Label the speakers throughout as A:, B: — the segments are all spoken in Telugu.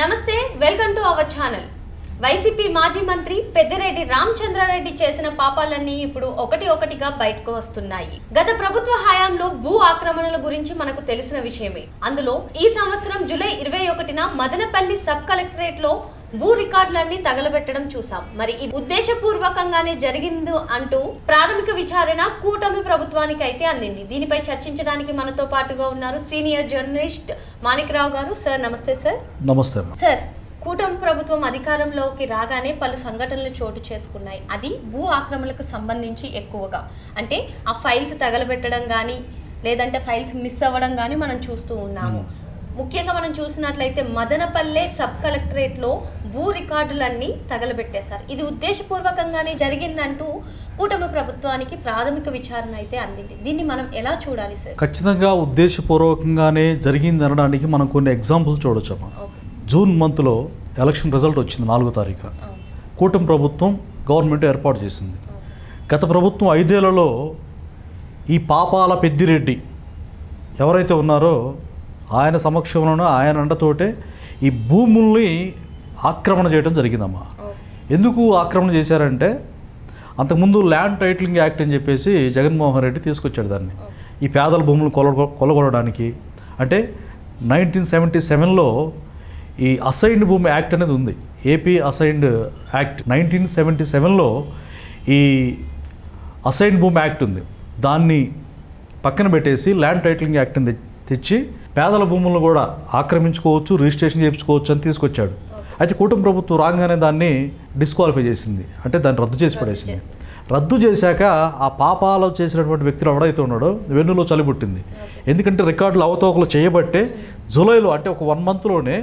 A: నమస్తే welcome to our channel. YCP మాజీ మంత్రి పెద్దిరెడ్డి రామచంద్రారెడ్డి చేసిన పాపాలన్నీ ఇప్పుడు ఒకటి ఒకటిగా బయటకు వస్తున్నాయి. గత ప్రభుత్వ హయాంలో భూ ఆక్రమణల గురించి మనకు తెలిసిన విషయమే. అందులో ఈ సంవత్సరం జూలై ఇరవై ఒకటిన మదనపల్లి సబ్ కలెక్టరేట్లో భూ రికార్డులన్నీ తగలబెట్టడం చూసాం మరి ఇది ఉద్దేశపూర్వకంగానే జరిగింది అంటూ ప్రాథమిక విచారణ కూటమి ప్రభుత్వానికి అయితే అందింది. దీనిపై చర్చించడానికి మనతో పాటుగా ఉన్నారు సీనియర్ జర్నలిస్ట్ మాణిక్రావు గారు. సార్ నమస్తే సార్.
B: నమస్తే
A: సార్ కూటమి ప్రభుత్వం అధికారంలోకి రాగానే పలు సంఘటనలు చోటు చేసుకున్నాయి. అది భూ ఆక్రమణలకు సంబంధించి ఎక్కువగా. అంటే ఆ ఫైల్స్ తగలబెట్టడం కానీ లేదంటే ఫైల్స్ మిస్ అవ్వడం కానీ మనం చూస్తూ ఉన్నాము. ముఖ్యంగా మనం చూసినట్లయితే మదనపల్లె సబ్ కలెక్టరేట్లో భూ రికార్డులన్నీ తగలబెట్టేశారు. ఇది ఉద్దేశపూర్వకంగానే జరిగిందంటూ కూటమి ప్రభుత్వానికి ప్రాథమిక విచారణ అయితే అందింది. దీన్ని మనం ఎలా చూడాలి సార్?
B: ఖచ్చితంగా ఉద్దేశపూర్వకంగానే జరిగింది అనడానికి మనం కొన్ని ఎగ్జాంపుల్ చూడొచ్చమ్మా జూన్ మంత్లో ఎలక్షన్ రిజల్ట్ వచ్చింది నాలుగో తారీఖున
A: అవును.
B: కూటమి ప్రభుత్వం గవర్నమెంట్ ఏర్పాటు చేసింది. గత ప్రభుత్వం ఐదేళ్ళలో ఈ పాపాల పెద్దిరెడ్డి ఎవరైతే ఉన్నారో ఆయన సమక్షంలోనూ ఆయన అండతోటే ఈ భూముల్ని ఆక్రమణ చేయడం జరిగిందమ్మా. ఎందుకు ఆక్రమణ చేశారంటే అంతకుముందు ల్యాండ్ టైటిలింగ్ యాక్ట్ అని చెప్పేసి జగన్మోహన్ రెడ్డి తీసుకొచ్చాడు దాన్ని. ఈ పేదల భూములు కొల కొలగొనడానికి. అంటే నైన్టీన్ సెవెంటీ సెవెన్లో ఈ అసైన్డ్ భూమి యాక్ట్ అనేది ఉంది. AP assigned act nineteen seventy సెవెన్లో ఈ అసైన్డ్ భూమి యాక్ట్ ఉంది. దాన్ని పక్కన పెట్టేసి ల్యాండ్ టైటిలింగ్ యాక్ట్ని తెచ్చి పేదల భూములను కూడా ఆక్రమించుకోవచ్చు రిజిస్ట్రేషన్ చేయించుకోవచ్చు అని తీసుకొచ్చాడు. అయితే కూటమి ప్రభుత్వం రాగానే దాన్ని డిస్క్వాలిఫై చేసింది. అంటే దాన్ని రద్దు చేసి పడేసింది. రద్దు చేశాక ఆ పాపాలు చేసినటువంటి వ్యక్తులు ఎవడైతే ఉన్నాడో వెన్నులో చలిపుట్టింది ఎందుకంటే రికార్డులు అవతవకలు చేయబట్టే జూలైలో అంటే ఒక వన్ మంత్లోనే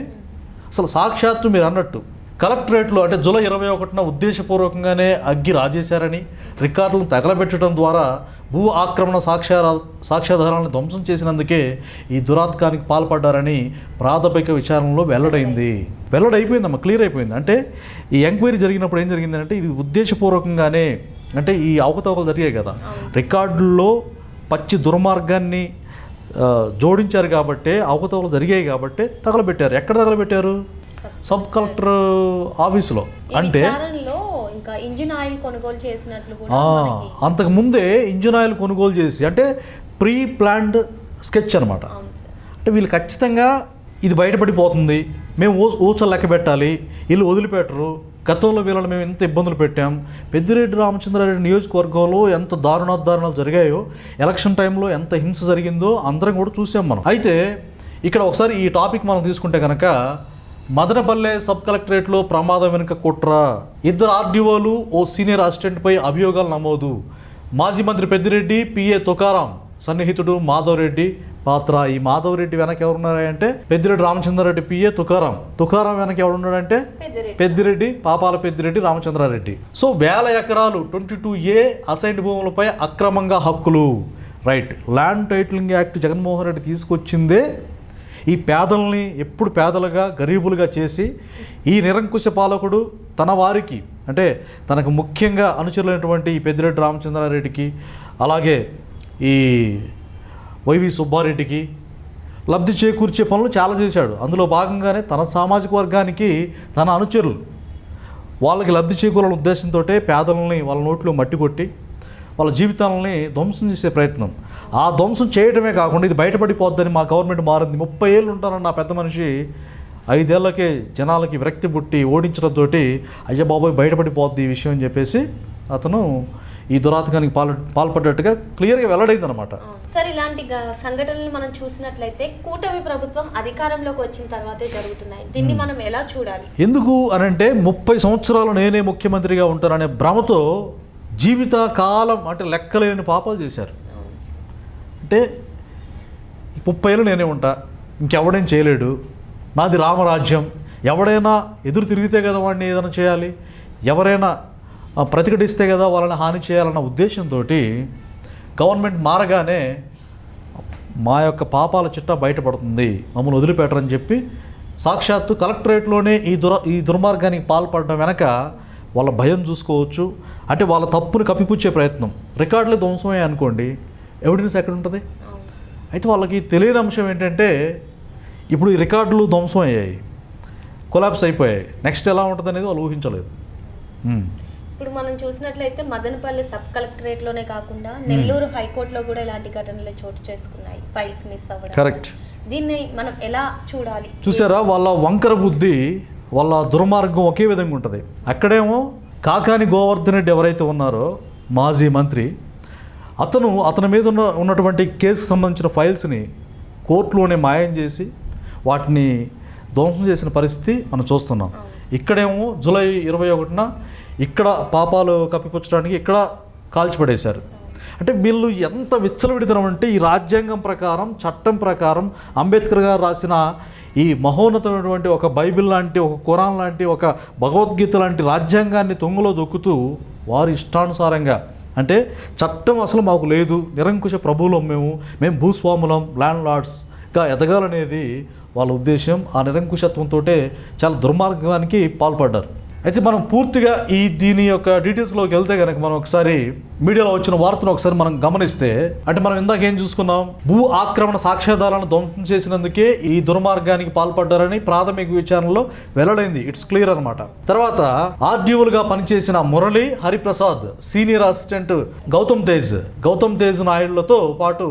B: అసలు సాక్షాత్తు మీరు అన్నట్టు కలెక్టరేట్లో అంటే జూలై ఇరవై ఒకటిన ఉద్దేశపూర్వకంగానే అగ్గి రాజేశారని రికార్డులను తగలబెట్టడం ద్వారా భూ ఆక్రమణ సాక్ష్యారా సాక్ష్యాధారాలను ధ్వంసం చేసినందుకే ఈ దురాత్కానికి పాల్పడ్డారని ప్రాథమిక విచారణలో వెల్లడైంది. వెల్లడైపోయిందమ్మా క్లియర్ అయిపోయింది. అంటే ఈ ఎంక్వైరీ జరిగినప్పుడు ఏం జరిగిందంటే ఇది ఉద్దేశపూర్వకంగానే అంటే ఈ అవకతవకలు జరిగాయి కదా. రికార్డుల్లో పచ్చి దుర్మార్గాన్ని జోడించారు కాబట్టే అవకతవకలు జరిగాయి కాబట్టే తగలబెట్టారు. ఎక్కడ తగలబెట్టారు?
A: సబ్
B: కలెక్టర్ ఆఫీసులో. అంటే
A: ఇంజిన్ ఆయిల్ కొనుగోలు చేసినట్లు
B: అంతకు ముందే ఇంజిన్ ఆయిల్ కొనుగోలు చేసి అంటే ప్రీ ప్లాన్డ్ స్కెచ్ అనమాట అంటే వీళ్ళు ఖచ్చితంగా ఇది బయటపడిపోతుంది. మేము ఊ ఊచలు లెక్క పెట్టాలి. వీళ్ళు వదిలిపెట్టరు. గతంలో వీళ్ళని మేము ఎంత ఇబ్బందులు పెట్టాం? పెద్దిరెడ్డి రామచంద్రారెడ్డి నియోజకవర్గంలో ఎంత దారుణోద్దారణలు జరిగాయో ఎలక్షన్ టైంలో ఎంత హింస జరిగిందో అందరం కూడా చూసాం మనం. అయితే ఇక్కడ ఒకసారి ఈ టాపిక్ మనం తీసుకుంటే కనుక మదనపల్లె సబ్ కలెక్టరేట్లో ప్రమాదం వెనుక కుట్ర. ఇద్దరు ఆర్డీఓలు ఓ సీనియర్ అసిస్టెంట్పై అభియోగాలు నమోదు. మాజీ మంత్రి పెద్దిరెడ్డి పిఏ తుకారాం సన్నిహితుడు మాధవరెడ్డి పాత్ర ఈ మాధవరెడ్డి వెనక ఎవరున్నారంటే పెద్దిరెడ్డి రామచంద్రారెడ్డి పిఏ తుకారాం. తుకారాం వెనక
A: పెద్దిరెడ్డి.
B: పెద్దిరెడ్డి పాపాల పెద్దిరెడ్డి రామచంద్రారెడ్డి. సో వేల ఎకరాలు ట్వంటీ టూ ఏ అసైన్డ్ భూములపై అక్రమంగా హక్కులు. Right. Land titling act Jaganmohan Reddy తీసుకొచ్చిందే ఈ పేదల్ని ఎప్పుడు పేదలుగా గరీబులుగా చేసి ఈ నిరంకుశ పాలకుడు తన వారికి అంటే తనకు ముఖ్యంగా అనుచరులైనటువంటి ఈ పెద్దిరెడ్డి రామచంద్రారెడ్డికి అలాగే ఈ వైవి సుబ్బారెడ్డికి లబ్ధి చేకూర్చే పనులు చాలా చేశాడు. అందులో భాగంగానే తన సామాజిక వర్గానికి తన అనుచరులు వాళ్ళకి లబ్ధి చేకూరాల ఉద్దేశంతో పేదలని వాళ్ళ నోట్లో మట్టి కొట్టి వాళ్ళ జీవితాలని ధ్వంసం చేసే ప్రయత్నం. ఆ ధ్వంసం చేయడమే కాకుండా ఇది బయటపడిపోద్దని మా గవర్నమెంట్ మారింది. ముప్పై ఏళ్ళు ఉంటారన్న నా పెద్ద మనిషి ఐదేళ్ళకే జనాలకి విరక్తి పుట్టి ఓడించడంతో అయ్య బాబోయ్ బయటపడిపోద్ది ఈ విషయం అని చెప్పేసి అతను ఈ దురాతకానికి పాల్ పాల్పడ్డట్టుగా క్లియర్గా వెల్లడైందనమాట
A: సార్ ఇలాంటి సంఘటనలు మనం చూసినట్లయితే కూటమి ప్రభుత్వం అధికారంలోకి వచ్చిన తర్వాతే జరుగుతున్నాయి. దీన్ని మనం ఎలా చూడాలి?
B: ఎందుకు అని అంటే ముప్పై సంవత్సరాలు నేనే ముఖ్యమంత్రిగా ఉంటాననే భ్రమతో జీవిత కాలం అంటే లెక్కలేని పాపాలు చేశారు. అంటే ముప్పై ఏళ్ళు నేనే ఉంటా ఇంకెవడేం చేయలేడు నాది రామరాజ్యం ఎవడైనా ఎదురు తిరిగితే కదా వాడిని ఏదైనా చేయాలి ఎవరైనా ప్రతిఘటిస్తే కదా వాళ్ళని హాని చేయాలన్న ఉద్దేశంతో గవర్నమెంట్ మారగానే మా యొక్క పాపాల చిట్టా బయటపడుతుంది. మమ్మల్ని వదిలిపెట్టరని చెప్పి సాక్షాత్తు కలెక్టరేట్లోనే ఈ దుర ఈ దుర్మార్గానికి పాల్పడడం వెనక వాళ్ళ భయం చూసుకోవచ్చు. అంటే వాళ్ళ తప్పుని కప్పిపుచ్చే ప్రయత్నం. రికార్డులు ధ్వంసమే అనుకోండి. ఎవిడెన్స్ ఎక్కడ ఉంటుంది అయితే వాళ్ళకి తెలియని అంశం ఏంటంటే ఇప్పుడు ఈ రికార్డులు ధ్వంసం అయ్యాయి కొలాప్స్ అయిపోయాయి. నెక్స్ట్ ఎలా ఉంటుంది అనేది వాళ్ళు ఊహించలేదు.
A: ఇప్పుడు మనం చూసినట్లయితే మదనపల్లి సబ్ కలెక్టరేట్లోనే కాకుండా నెల్లూరు హైకోర్టులో కూడా ఇలాంటి ఘటనలు చోటు చేసుకున్నాయి. ఫైల్స్ మిస్ అవ్వడం.
B: కరెక్ట్
A: దీన్ని మనం ఎలా చూడాలి?
B: చూసారా? వాళ్ళ వంకర బుద్ధి వాళ్ళ దుర్మార్గం ఒకే విధంగా ఉంటుంది. అక్కడేమో కాకాని గోవర్ధన్ రెడ్డి ఎవరైతే ఉన్నారో మాజీ మంత్రి అతను అతని మీద ఉన్న ఉన్నటువంటి కేసుకు సంబంధించిన ఫైల్స్ని కోర్టులోనే మాయం చేసి వాటిని ధ్వంసం చేసిన పరిస్థితి మనం చూస్తున్నాం. ఇక్కడేమో జూలై ఇరవై ఒకటిన ఇక్కడ పాపాలు కప్పిపుచ్చడానికి ఇక్కడ కాల్చిపడేశారు. అంటే వీళ్ళు ఎంత విచ్చలవిడితనం అంటే ఈ రాజ్యాంగం ప్రకారం చట్టం ప్రకారం అంబేద్కర్ గారు రాసిన ఈ మహోన్నతమైనటువంటి ఒక బైబిల్ లాంటి ఒక కురాన్ లాంటి ఒక భగవద్గీత లాంటి రాజ్యాంగాన్ని తొంగలో దొక్కుతూ వారి ఇష్టానుసారంగా అంటే చట్టం అసలు మాకు లేదు నిరంకుశ ప్రభువులం మేము మేము భూస్వాములం ల్యాండ్ లార్డ్స్గా ఎదగాలనేది వాళ్ళ ఉద్దేశం ఆ నిరంకుశత్వంతో చాలా దుర్మార్గానికి పాల్పడ్డారు. అయితే మనం పూర్తిగా ఈ దీని యొక్క డీటెయిల్స్లోకి వెళ్తే కనుక మనం ఒకసారి మీడియాలో వచ్చిన వార్తను ఒకసారి మనం గమనిస్తే అంటే మనం ఇందాక ఏం చూసుకున్నాం? భూ ఆక్రమణ సాక్ష్యాధారాలను ధ్వంసం చేసినందుకే ఈ దుర్మార్గానికి పాల్పడ్డారని ప్రాథమిక విచారణలో వెల్లడైంది. ఇట్స్ క్లియర్ అనమాట తర్వాత ఆర్డీఓలుగా పనిచేసిన మురళి హరిప్రసాద్ సీనియర్ అసిస్టెంట్ గౌతమ్ తేజ్ గౌతమ్ తేజ్ నాయుడులతో పాటు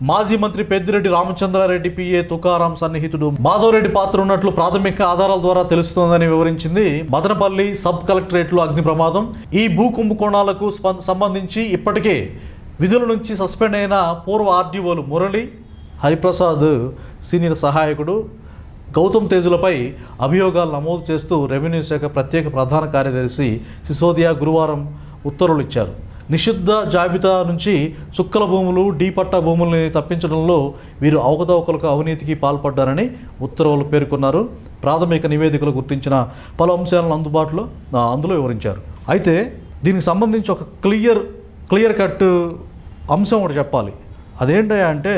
B: మాజీ మంత్రి పెద్దిరెడ్డి రామచంద్రారెడ్డి పిఏ తుకారాం సన్నిహితుడు మాధవరెడ్డి పాత్ర ఉన్నట్లు ప్రాథమిక ఆధారాల ద్వారా తెలుస్తోందని వివరించింది. మదనపల్లి సబ్ కలెక్టరేట్లో అగ్ని ప్రమాదం. ఈ భూ కుంభకోణాలకు సంబంధించి ఇప్పటికే విధుల నుంచి సస్పెండ్ అయిన పూర్వ ఆర్డీఓలు మురళి హరిప్రసాద్ సీనియర్ సహాయకుడు గౌతమ్ తేజులపై అభియోగాలు నమోదు చేస్తూ రెవెన్యూ శాఖ ప్రత్యేక ప్రధాన కార్యదర్శి సిసోదియా గురువారం ఉత్తర్వులు ఇచ్చారు. నిషిద్ధ జాబితా నుంచి చుక్కల భూములు డీ పట్టా భూముల్ని తప్పించడంలో వీరు అవకతవకలకు అవినీతికి పాల్పడ్డారని ఉత్తర్వులు పేర్కొన్నారు. ప్రాథమిక నివేదికలు గుర్తించిన పలు అంశాలను అందుబాటులో అందులో వివరించారు. అయితే దీనికి సంబంధించి ఒక క్లియర్ క్లియర్ కట్ అంశం ఒకటి చెప్పాలి. అదేంటయ్యా అంటే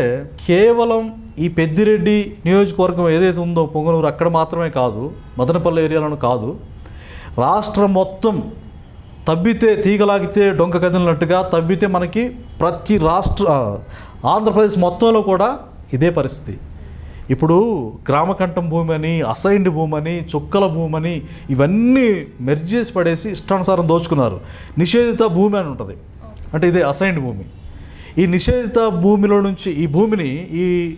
B: కేవలం ఈ పెద్దిరెడ్డి నియోజకవర్గం ఏదైతే ఉందో పొంగనూరు అక్కడ మాత్రమే కాదు మదనపల్లి ఏరియాలను కాదు రాష్ట్రం మొత్తం తవ్వితే తీగలాగితే డొంక కదిలినట్టుగా తవ్వితే మనకి ప్రతి రాష్ట్ర ఆంధ్రప్రదేశ్ మొత్తంలో కూడా ఇదే పరిస్థితి. ఇప్పుడు గ్రామకంఠం భూమి అని అసైన్డ్ భూమి అని చుక్కల భూమి అని ఇవన్నీ మెర్జ్ చేసి పడేసి ఇష్టానుసారం దోచుకున్నారు. నిషేధిత భూమి అని ఉంటుంది. అంటే ఇదే అసైన్డ్ భూమి. ఈ నిషేధిత భూమిలో నుంచి ఈ భూమిని ఈ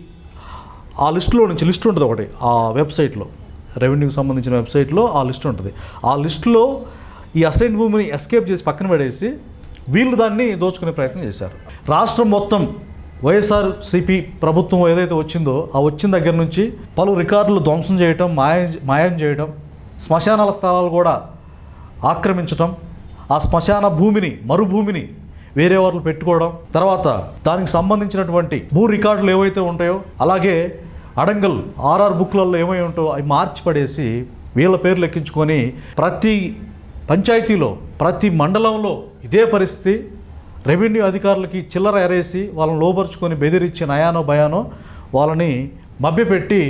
B: ఆ లిస్టులో నుంచి లిస్ట్ ఉంటుంది ఒకటి ఆ వెబ్సైట్లో. రెవెన్యూకి సంబంధించిన వెబ్సైట్లో ఆ లిస్ట్ ఉంటుంది. ఆ లిస్టులో ఈ అసైన్ భూమిని ఎస్కేప్ చేసి పక్కన పడేసి వీళ్ళు దాన్ని దోచుకునే ప్రయత్నం చేశారు. రాష్ట్రం మొత్తం వైఎస్ఆర్ సిపి ప్రభుత్వం ఏదైతే వచ్చిందో ఆ వచ్చిన దగ్గర నుంచి పలు రికార్డులు ధ్వంసం చేయటం మాయం మాయం చేయటం శ్మశానాల స్థలాలు కూడా ఆక్రమించటం ఆ శ్మశాన భూమిని మరుభూమిని వేరే వాళ్ళు పెట్టుకోవడం తర్వాత దానికి సంబంధించినటువంటి భూ రికార్డులు ఏవైతే ఉంటాయో అలాగే అడంగల్ ఆర్ఆర్ బుక్లలో ఏమై ఉంటాయో అవి మార్చి పడేసి వీళ్ళ పేర్లు ఎక్కించుకొని ప్రతి పంచాయతీలో ప్రతి మండలంలో ఇదే పరిస్థితి. రెవెన్యూ అధికారులకి చిల్లర ఎరేసి వాళ్ళని లోపరుచుకొని బెదిరించి నయానో భయానో వాళ్ళని మభ్యపెట్టి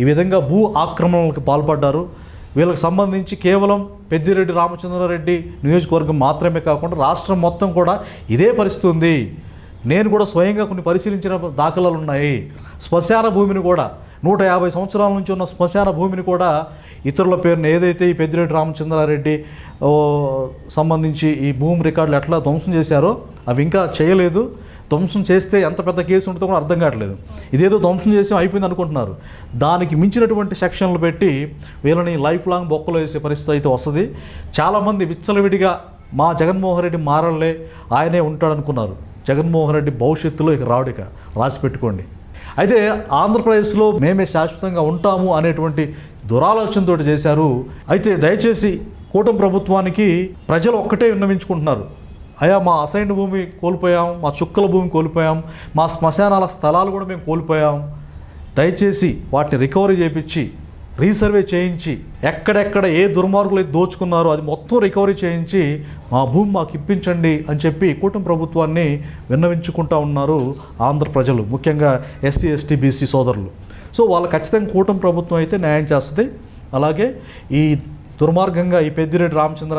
B: ఈ విధంగా భూ ఆక్రమణలకు పాల్పడ్డారు. వీళ్ళకి సంబంధించి కేవలం పెద్దిరెడ్డి రామచంద్రారెడ్డి నియోజకవర్గం మాత్రమే కాకుండా రాష్ట్రం మొత్తం కూడా ఇదే పరిస్థితి ఉంది. నేను కూడా స్వయంగా కొన్ని పరిశీలించిన దాఖలాలు ఉన్నాయి. శ్మశాన భూమిని కూడా నూట యాభై సంవత్సరాల నుంచి ఉన్న శ్మశాన భూమిని కూడా ఇతరుల పేరున ఏదైతే ఈ పెద్దిరెడ్డి రామచంద్రారెడ్డి ఓ, సంబంధించి ఈ భూమి రికార్డులు ఎట్లా ధ్వంసం చేశారో అవి ఇంకా చేయలేదు. ధ్వంసం చేస్తే ఎంత పెద్ద కేసు ఉంటుందో కూడా అర్థం కావట్లేదు. ఇదేదో ధ్వంసం చేసి అయిపోయింది అనుకుంటున్నారు. దానికి మించినటువంటి సెక్షన్లు పెట్టి వీళ్ళని లైఫ్ లాంగ్ బొక్కలో వేసే పరిస్థితి అయితే వస్తుంది. చాలామంది విచ్చలవిడిగా మా జగన్మోహన్ రెడ్డి మారలే ఆయనే ఉంటాడనుకున్నారు. జగన్మోహన్ రెడ్డి భవిష్యత్తులో ఇక రావుడిక రాసి పెట్టుకోండి. అయితే ఆంధ్రప్రదేశ్లో మేమే శాశ్వతంగా ఉంటాము అనేటువంటి దురాలోచనతో చేశారు. అయితే దయచేసి కూటమి ప్రభుత్వానికి ప్రజలు ఒక్కటే విన్నవించుకుంటున్నారు. అయ్యా మా అసైన్ భూమి కోల్పోయాం మా చుక్కల భూమి కోల్పోయాం మా శ్మశానాల స్థలాలు కూడా మేము కోల్పోయాం. దయచేసి వాటిని రికవరీ చేయించి రీసర్వే చేయించి ఎక్కడెక్కడ ఏ దుర్మార్గులు అయితే దోచుకున్నారో అది మొత్తం రికవరీ చేయించి మా భూమి మాకు ఇప్పించండి అని చెప్పి కూటమి ప్రభుత్వాన్ని విన్నవించుకుంటా ఉన్నారు ఆంధ్ర ప్రజలు ముఖ్యంగా ఎస్సీ ఎస్టీ బీసీ సోదరులు. సో వాళ్ళు ఖచ్చితంగా కూటమి ప్రభుత్వం అయితే న్యాయం చేస్తుంది. అలాగే ఈ దుర్మార్గంగా ఈ పెద్దిరెడ్డి రామచంద్ర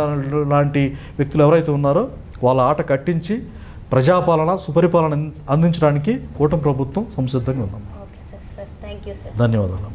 B: లాంటి వ్యక్తులు ఎవరైతే ఉన్నారో వాళ్ళ ఆట కట్టించి ప్రజాపాలన సుపరిపాలన అందించడానికి కూటమి ప్రభుత్వం సంసిద్ధంగా ఉందాం.
A: Okay sir sir thank you sir
B: ధన్యవాదాలు.